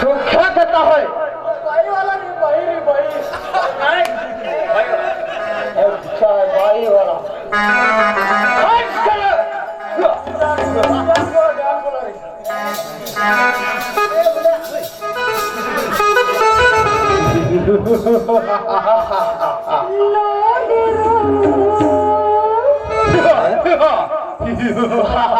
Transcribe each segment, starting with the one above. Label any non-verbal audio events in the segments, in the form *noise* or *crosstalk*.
सुख्या देता है अच्छा है बाई वाला ಮಜಾ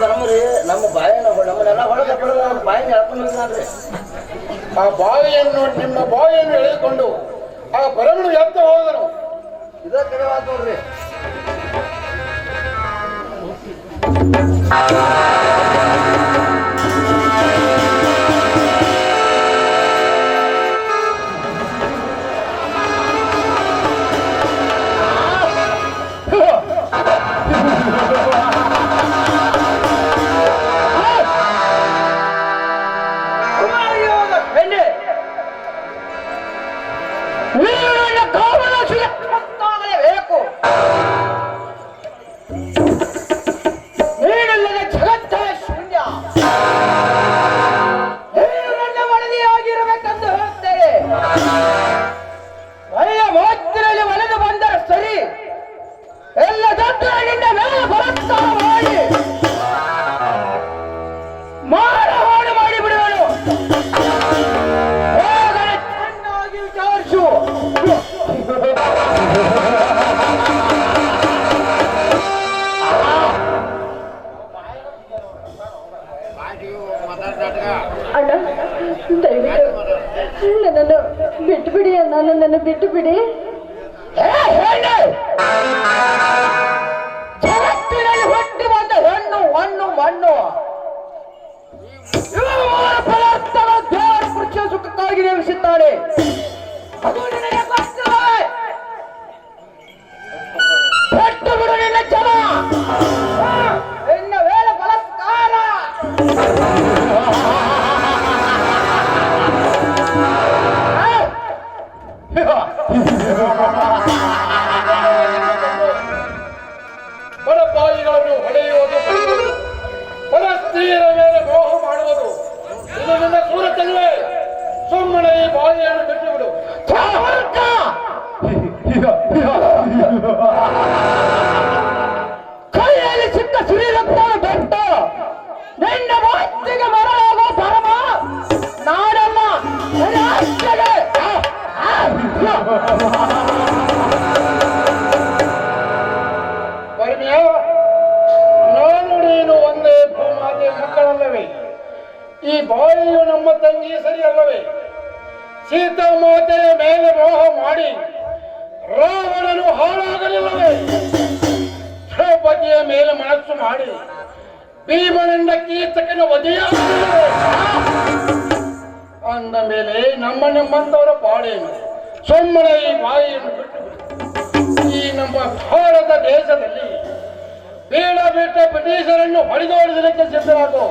ಧರ್ಮರಿ ನಮ್ಮ ಬಾಯಿನ ನಮ್ಮನ್ನೆಲ್ಲ ಹೊಡೆದ ಹೊಡೆದ ನಮ್ಮ ಬಾಯಿನ ಹೇಳ್ಕೊಂಡು ಆ ಬಾವಿಯನ್ನು ನಿಮ್ಮ ಬಾವಿಯನ್ನು ಎಳೆದುಕೊಂಡು ಆ ಬರಗಳು ಎತ್ತ ಹೋದರು. ಇದ ಕಡೆ ಆತ್ ನೋಡ್ರಿ. Come on. ಬಿಟ್ಟು ಬಿಡಿ! ಜಗತ್ತಿನಲ್ಲಿ ಹುಟ್ಟಿ ಬಂದ ಹೆಣ್ಣು ಹಣ್ಣು ಮಣ್ಣು. ದೇವರ ಪುರುಷ ಸುಖಕ್ಕಾಗಿ ನೇಮಿಸಿದ್ದಾನೆ ಅದು ಈ ಬಾಯಿಯು ನಮ್ಮ ತಂಗಿ ಸರಿಯಲ್ಲವೇ ಸೀತಾಮಾತೆಯ ಮೇಲೆ ಮೋಹ ಮಾಡಿ ರಾವಣನು ಹಾಳಾಗಲಿಲ್ಲವೇ ದ್ರೌಪದಿಯ ಮೇಲೆ ಮನಸ್ಸು ಮಾಡಿ ಭೀಮನಿಂದ ಕೀರ್ತಕನ ವಧೆಯಾಗಲಿಲ್ಲವೇ ಅಂದ ಮೇಲೆ ನಮ್ಮ ನಿಮ್ಮಂತವರ ಪಾಡೇನು ಸುಮ್ಮನೆ ಈ ಬಾಯಿಯನ್ನು ಬಿಟ್ಟು ಈ ನಮ್ಮ ಭಾರತ ದೇಶದಲ್ಲಿ ಬೇಡ ಬಿಟ್ಟ ಬ್ರಿಟಿಷರನ್ನು ಹೊಡೆದೋಡಿಸಲಿಕ್ಕೆ ಸಿದ್ಧರಾಗು.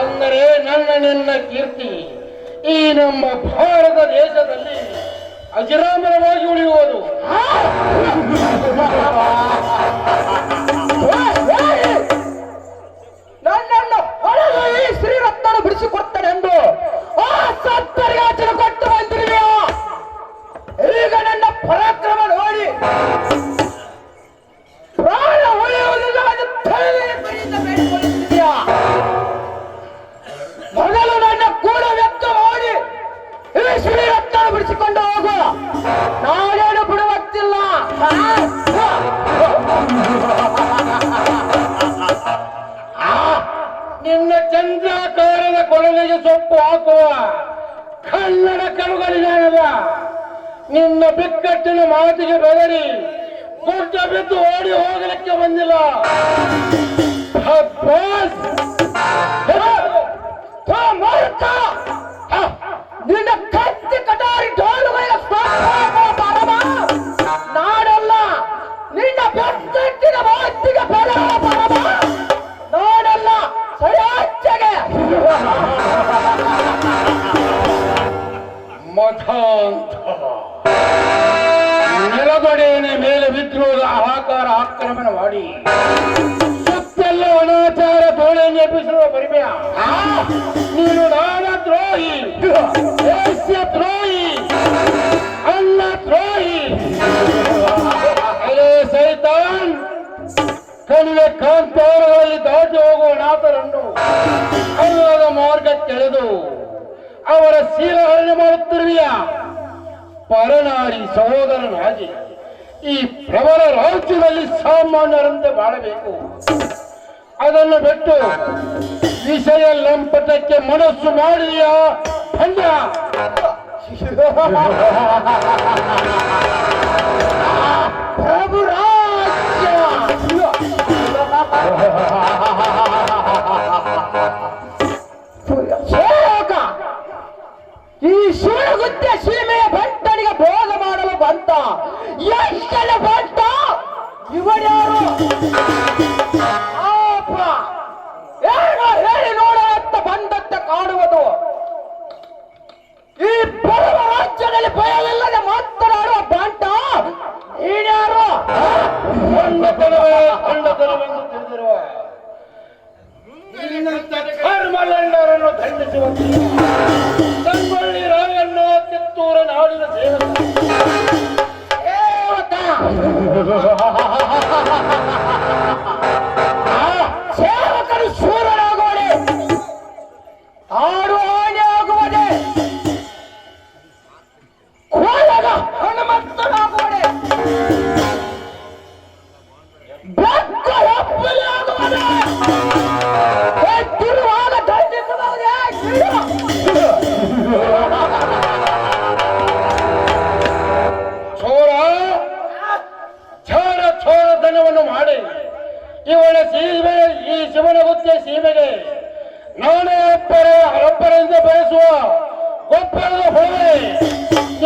ಅಂದರೆ ನನ್ನ ನಿನ್ನ ಕೀರ್ತಿ ಈ ನಮ್ಮ ಭಾರತ ದೇಶದಲ್ಲಿ ಅಜರಾಮರವಾಗಿ ಉಳಿಯುವುದು. ಶ್ರೀರತ್ನ ಬಿಡಿಸಿಕೊಡ್ತಾನೆ ಎಂದು ಆ ಸತ್ತರಿಗೆ ವಚನ ಕೊಟ್ಟು ಬಂದಿರುವೆಯೋ ಈಗ ನನ್ನ ಪರಾಕ್ರಮ ನೋಡಿ. ಓಡಿ ಹೋಗಲಿಕ್ಕೆ ಬಂದಿಲ್ಲ. ನಿನ್ನ ಕಣಿವೆ ಕಾಂತಾರಗಳಲ್ಲಿ ದಾಟಿ ಹೋಗುವ ನಾಥರನ್ನು ಅಲ್ಲದ ಮಾರ್ಗ ತೆಳೆದು ಅವರ ಶೀಲಹರಣೆ ಮಾಡುತ್ತಿರುವೆಯ? ಪರನಾರಿ ಸಹೋದರನಾಗಿ ಈ ಪ್ರಬಲ ರಾಜ್ಯದಲ್ಲಿ ಸಾಮಾನ್ಯರಂತೆ ಬಾಳಬೇಕು. ಅದನ್ನು ಬಿಟ್ಟು ವಿಷಯ ಲಂಪಟಕ್ಕೆ ಮನಸ್ಸು ಮಾಡಿದೆಯ? ಭಂಡ *laughs* ಪ್ರಭು ರಾಜ್ಯ ಸೇವಕ ಈ ಶಿವಗುದ್ದೆ ಸೀಮೆಯ ಬಂಟನಿಗೆ ಬೋಧ ಮಾಡಲು ಬಂತ. ಎಷ್ಟೆಲ್ಲ ಬಂಟ ಇವರ್ಯಾರು? ಏನೋ ಹೇಳಿ ನೋಡುವಂತ ಬಂದಂತೆ ಕಾಣುವುದು. ಈ ಪರಮ ರಾಜ್ಯದಲ್ಲಿ ಭಯವಿಲ್ಲದೆ ಮಾತನಾಡುವ ಬಂಟ ನೀನ್ಯಾರು ಕೊಂಡತನವೇ ಕೊಂಡತನವೆಂದು ತಿಳಿದಿರುವ ಕರ್ಮಲಂಡರನ್ನು ದಂಡಿಸುವಂತೆ ಸಂಗೊಳ್ಳಿ ರಾಯಣ್ಣ ಕಿತ್ತೂರ ನಾಡಿನ ಸೇವಕ ಸೇವಕ *laughs*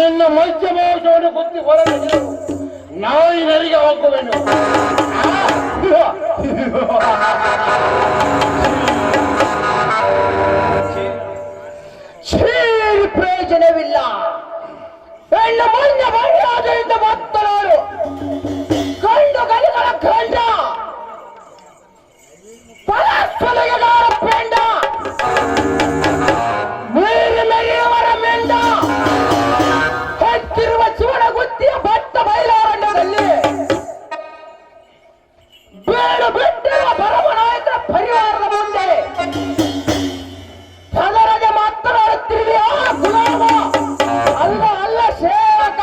ನಿನ್ನ ಮಧ್ಯ ಮಾಂಸವನ್ನು ಕುತ್ತಿ ಹೊರಗೆ ನಾಯಿ ನರಿಗೆ ಹಾಕುವೆನು ಛೀರಿ ಪ್ರಯೋಜನವಿಲ್ಲ. ಹೆಣ್ಣು ಮುಂದೆ ಮರ್ಯಾದೆಯಿಂದ ಮಾತನಾಡು. ಕಂಡು ಗಲಿಗಳ ಕಂಡ ಪರಸ್ಪರ ಪೆಂಡ. ಬೇಡು ಬಿಟ್ಟಿರುವ ಪರಮನಾಯಕರ ಪರಿವಾರದ ಮುಂದೆ. ಅಲ್ಲ ಅಲ್ಲ, ಸೇವಕ.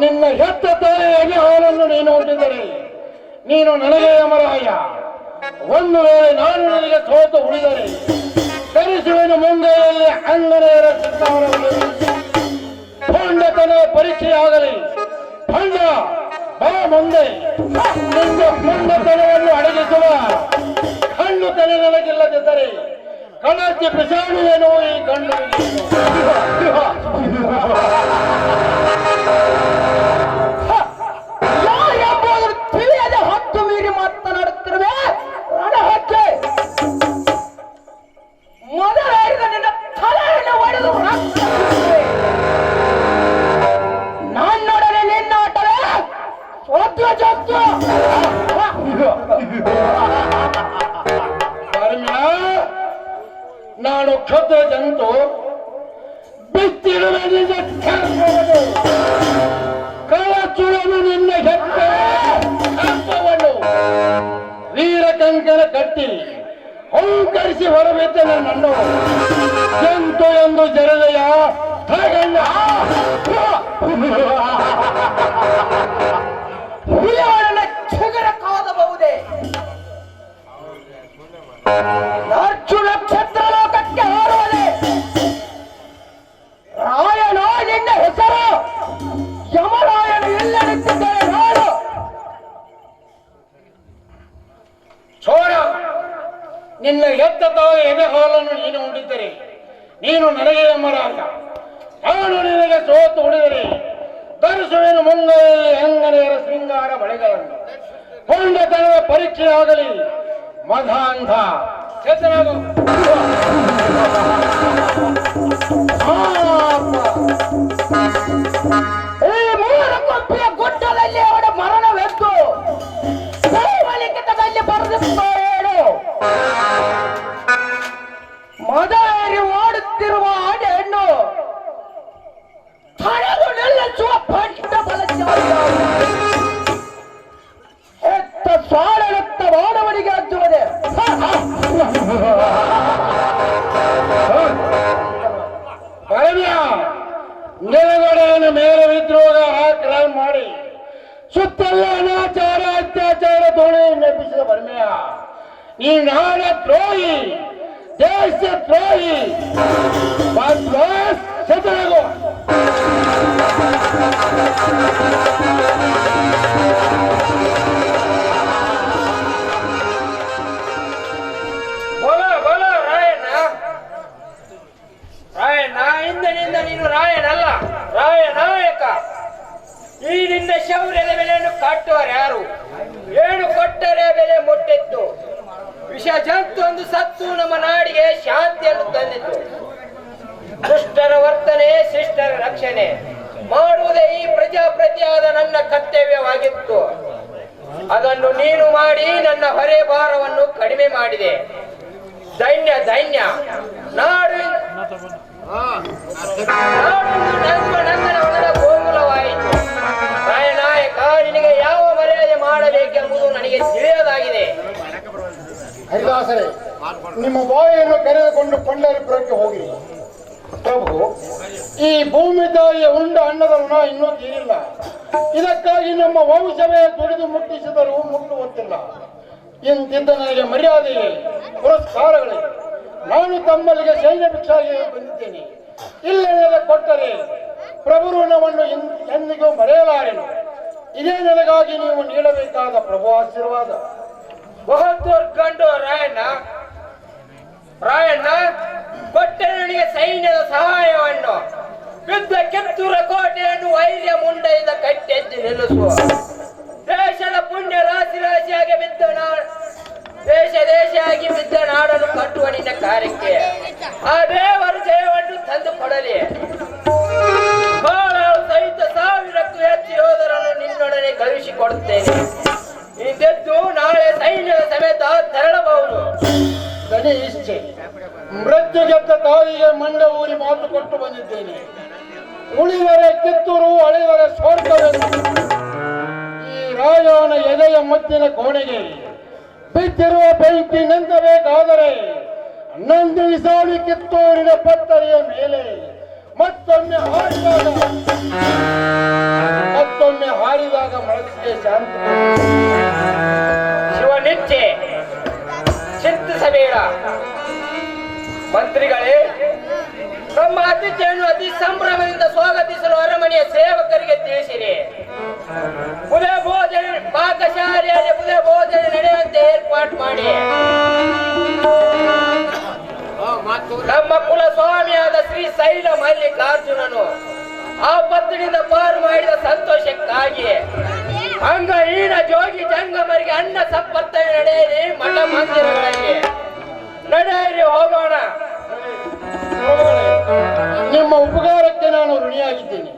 ನಿನ್ನ ಹೆತ್ತ ತಾಯಿಯಾಗಿ ಅವನನ್ನು ನೀನು ಹೊಂದಿದರೆ ನೀನು ನನಗೆ ಯಮರಾಯ ಒಂದು ವೇಳೆ ನಾನು ನನಗೆ ಸೋತು ಉಳಿದರೆ ಕರೆಸುವೆನು ಮುಂದೆಯಲ್ಲಿ ಅಂಗನೆಯರ ಪಂಡತನ ಪರೀಕ್ಷೆಯಾಗಲಿ ಹಣ್ಣ ಬಾ ಮುಂದೆ ನಿನ್ನ ಪಂಡತನವನ್ನು ಅಡಗಿಸುವ ಕಣ್ಣು ತಲೆ ನನಗಿಲ್ಲದಿದ್ದರೆ ಕಣಕ್ಕೆ ಬಿಸಾಡುವೆನು ಈ ಗಂಡು *laughs* ನಾನು ಕ್ಷುದ್ರ ಜಂತು ಬಿತ್ತಿರುವೆ ಕಳಚುವನು ಕರ್ಮವನ್ನು ಕಳಚುಳನು ನಿನ್ನ ಹೆತ್ತ ವೀರ ಕಂಕಣ ಕಟ್ಟಿ ಹುಂಕರಿಸಿ ಹೊರಬಿದ್ದ ನನ್ನನ್ನು ಜಂತು ಎಂದು ಜರದೆಯ ತಗಣ್ಣ *laughs* ಅರ್ಜು ನಕ್ಷತ್ರ ಲೋಕಕ್ಕೆ ಹಾರುವುದೇ ರಾಯಣ ನಿನ್ನ ಹೆಸರು. ಯಮರಾಯನು ಇಲ್ಲಡಿಸಿದ್ದರೆ ನಾಡು. ನಿನ್ನ ಎತ್ತ ಎದೆ ಹಾಲನ್ನು ನೀನು ಉಂಡಿದ್ದರೆ. ನೀನು ನನಗೆ ಎಂಬರಾಗ ನಾನು ನಿನಗೆ ಸೋತು ಉಳಿದರೆ. ಧರಿಸುವೆನು ಮುಂಗೈಯಲ್ಲಿ ಅಂಗನೆಯರ ಶೃಂಗಾರ ಬಳೆಗಳನ್ನು. ಪಂಡತನದ ಪರೀಕ್ಷೆ ಆಗಲಿ. ಮಧಾಂಧ. ಈ ಗುಡ್ಡದಲ್ಲಿ ಅವರ ಮರಣವೆದ್ದು ದೈವಲಿಖಿತದಲ್ಲಿ ಬರೆದಿದ್ದೇನು ಮದವೇರಿ ಓಡುತ್ತಿರುವ ಆನೆ ಹೆಣ್ಣು ನಿಲ್ಲಿಸುವ ಹರಿದಾಸರೇ ನಿಮ್ಮ ಬಾಯಿಯನ್ನು ಕರೆದುಕೊಂಡು ಪಂಡರಿಪುರಕ್ಕೆ ಹೋಗಿ. ಪ್ರಭು, ಈ ಭೂಮಿ ತಾಯಿಯ ಉಂಡ ಅನ್ನದ ಋಣ ಇನ್ನೂ ತೀರಿಲ್ಲ ಇದಕ್ಕಾಗಿ ನಮ್ಮ ವಂಶವೇ ದುಡಿದು ಮುಟ್ಟಿಸಿದರೂ ಮುಟ್ಟುವಂತಿಲ್ಲ ಇಂತಿದ್ದ ನನಗೆ ಮರ್ಯಾದೆ ಪುರಸ್ಕಾರಗಳೇ. ನಾನು ತಮ್ಮಲ್ಲಿಗೆ ಸೈನ್ಯ ಭಿಕ್ಷಾಗಿ ಬಂದಿದ್ದೇನೆ. ಇಲ್ಲೆಲ್ಲ ಕೊಟ್ಟರೆ ಪ್ರಭು ಋಣವನ್ನು ಎಂದಿಗೂ ಮರೆಯಲಾರೆನು. ಇದೇ ನನಗಾಗಿ ನೀವು ನೀಡಬೇಕಾದ ಪ್ರಭು ಆಶೀರ್ವಾದ. ಬಹದ್ದೂರ್ ಗಂಡು ರಾಯಣ್ಣ. ರಾಯಣ್ಣ ಅವನಿಗೆ ಸೈನ್ಯದ ಸಹಾಯವನ್ನು, ಯುದ್ಧ ಕೆತ್ತೂರ ಕೋಟೆಯನ್ನು ವೈರ್ಯ ಮುಂಡೆಯಿಂದ ಕಟ್ಟೆದ್ದು ನಿಲ್ಲಿಸುವ. ದೇಶದ ಪುಣ್ಯ ರಾಶಿ ರಾಶಿಯಾಗಿ ಬಿದ್ದ ನಾಡು ದೇಶ ದೇಶಿಯಾಗಿ ಬಿದ್ದ ನಾಡನ್ನು ಕಟ್ಟುವ ನಿನ್ನ ಕಾರ್ಯಕ್ಕೆ. ಆ ದೇವರು ಜಯವನ್ನು ತಂದು ಕೊಡಲಿ. ಸಹಿತ ಸಾವಿರಕ್ಕೂ ಹೆಚ್ಚು ಯೋಧರನ್ನು ನಿನ್ನೊಡನೆ ಕಳುಹಿಸಿಕೊಡುತ್ತೇನೆ ಇಂದೆದ್ದು ನಾಳೆ ಸೈನ್ಯದ ಸಮೇತ ತೆರಳಬಹುದು. ಗಣಿ ಮೃತ್ಯು ಗೆದ್ದ ತಾಯಿಗೆ ಮಂಡ ಊರಿ ಮಾತು ಕೊಟ್ಟು ಬಂದಿದ್ದೇನೆ. ಉಳಿದರೆ ಕಿತ್ತೂರು, ಅಳಿದರೆ ಸ್ವರ್ಗವೆಂದು. ಈ ರಾಜನ ಎದೆಯ ಮುತ್ತಿನ ಕೋಣೆಗೆ ಬಿದ್ದಿರುವ ಬೆಂಕಿ ನಂದಬೇಕಾದರೆ ನಂದಿಸಾಳಿ ಕಿತ್ತೂರಿನ ಪತ್ತರಿಯ ಮೇಲೆ ಮತ್ತೊಮ್ಮೆ ಹಾರಿದಾಗ ಮತ್ತೊಮ್ಮೆ ಹಾರಿದಾಗ ಮನಸ್ಸಿಗೆ ಶಾಂತಿ ಶಿವನಿಚ್ಛೆ ಚಿಂತಿಸಬೇಡ. ಮಂತ್ರಿಗಳೇ, ನಮ್ಮ ಅತಿಥಿಯನ್ನು ಅತಿ ಸಂಭ್ರಮದಿಂದ ಸ್ವಾಗತಿಸಲು ಅರಮನೆಯ ಸೇವಕರಿಗೆ ತಿಳಿಸಿರಿ. ಪುದೆ ಭೋಜನ ಪಾಕಶಾಲೆಯಲ್ಲಿ ಪುದೆ ಭೋಜನ ನಡೆಯುವಂತೆ ಏರ್ಪಾಟ್ ಮಾಡಿ. ನಮ್ಮ ಕುಲ ಸ್ವಾಮಿಯಾದ ಶ್ರೀ ಶೈಲ ಮಲ್ಲಿಕಾರ್ಜುನನು. ಆ ಪತ್ನಿಯಿಂದ ಪಾರು ಮಾಡಿದ ಸಂತೋಷಕ್ಕಾಗಿ ಅಂಗಹೀನ ಜೋಗಿ ಜಂಗಮರಿಗೆ ಅನ್ನ ಸಪ್ಪತ್ತ ನಡೆಯಿರಿ ಮಠ ಮಂದಿರಗಳಲ್ಲಿ ನಡೆಯಿರಿ ಹೋಗೋಣ. ನಿಮ್ಮ ಉಪಕಾರಕ್ಕೆ ನಾನು ಋಣಿಯಾಗಿದ್ದೇನೆ.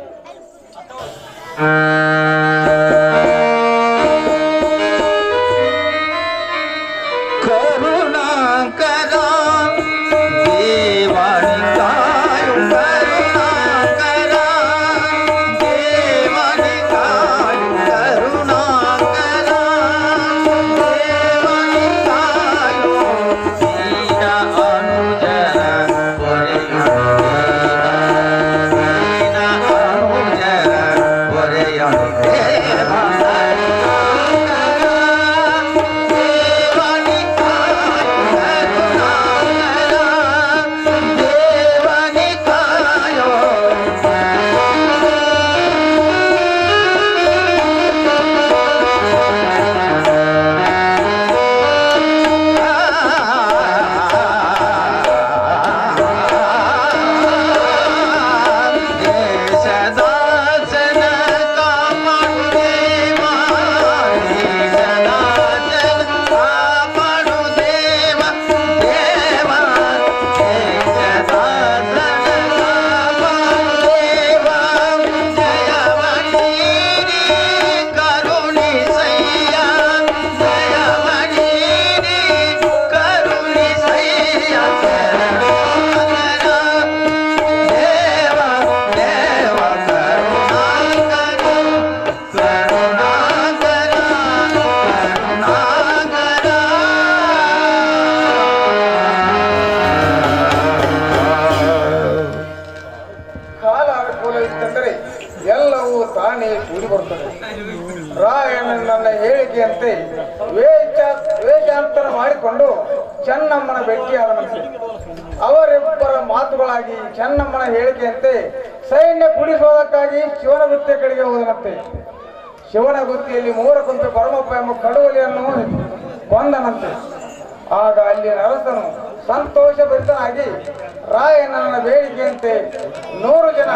ಚೆನ್ನಮ್ಮನ ಹೇಳಿಕೆಯಂತೆ ಸೈನ್ಯ ಕುಡಿಸುವುದಕ್ಕಾಗಿ ಶಿವನ ಕಡೆಗೆ ಹೋದನಂತೆ. ಶಿವನ ಗುತ್ತಿಯಲ್ಲಿ ಮೂರ ಕುಂತು ಪರಮಪ್ಪ ಎಂಬ ಕಡುವಲಿಯನ್ನು ಕೊಂದನಂತೆ. ಆಗ ಅಲ್ಲಿ ಅರಸನು ಸಂತೋಷ ಭರಿತನಾಗಿ ರಾಯಣ್ಣನ ಬೇಡಿಕೆಯಂತೆ ನೂರು ಜನ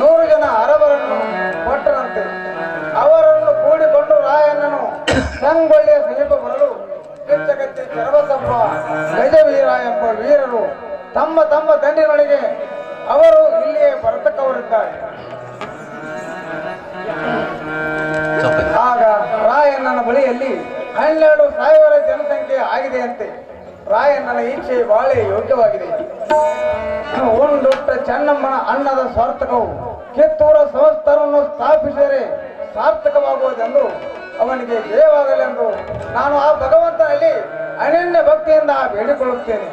ನೂರು ಜನ ಅರಬರನ್ನು ಕೊಟ್ಟನಂತೆ. ಅವರನ್ನು ಕೂಡಿಕೊಂಡು ರಾಯಣ್ಣನು ಸಂಗೊಳ್ಳಿಯ ಸಮೀಪ ಬರಲು ಕಿಚ್ಚಕತ್ತಿ ಚರಬಸಪ್ಪ ಗಜವೀರ ಎಂಬ ವೀರರು ತಮ್ಮ ತಮ್ಮ ದಂಡಿನೊಳಗೆ ಅವರು ಇಲ್ಲಿಯೇ ಬರತಕ್ಕವರಿದ್ದಾರೆ. ಆಗ ರಾಯಣ್ಣನ ಬಳಿಯಲ್ಲಿ ಹನ್ನೆರಡು ಸಾವಿರ ಜನಸಂಖ್ಯೆ ಆಗಿದೆಯಂತೆ. ರಾಯಣ್ಣನ ಇಚ್ಛೆ ಬಾಳೆ ಯೋಗ್ಯವಾಗಿದೆ. ಉಂಡುಟ್ಟ ಚೆನ್ನಮ್ಮನ ಅನ್ನದ ಸಾರ್ಥಕವು ಕಿತ್ತೂರ ಸಂಸ್ಥರನ್ನು ಸ್ಥಾಪಿಸಿದರೆ ಸಾರ್ಥಕವಾಗುವುದೆಂದು ಅವನಿಗೆ ಜಯವಾಗಲೆಂದು ನಾನು ಆ ಭಗವಂತನಲ್ಲಿ ಅನನ್ಯ ಭಕ್ತಿಯಿಂದ ಬೇಡಿಕೊಳ್ಳುತ್ತೇನೆ.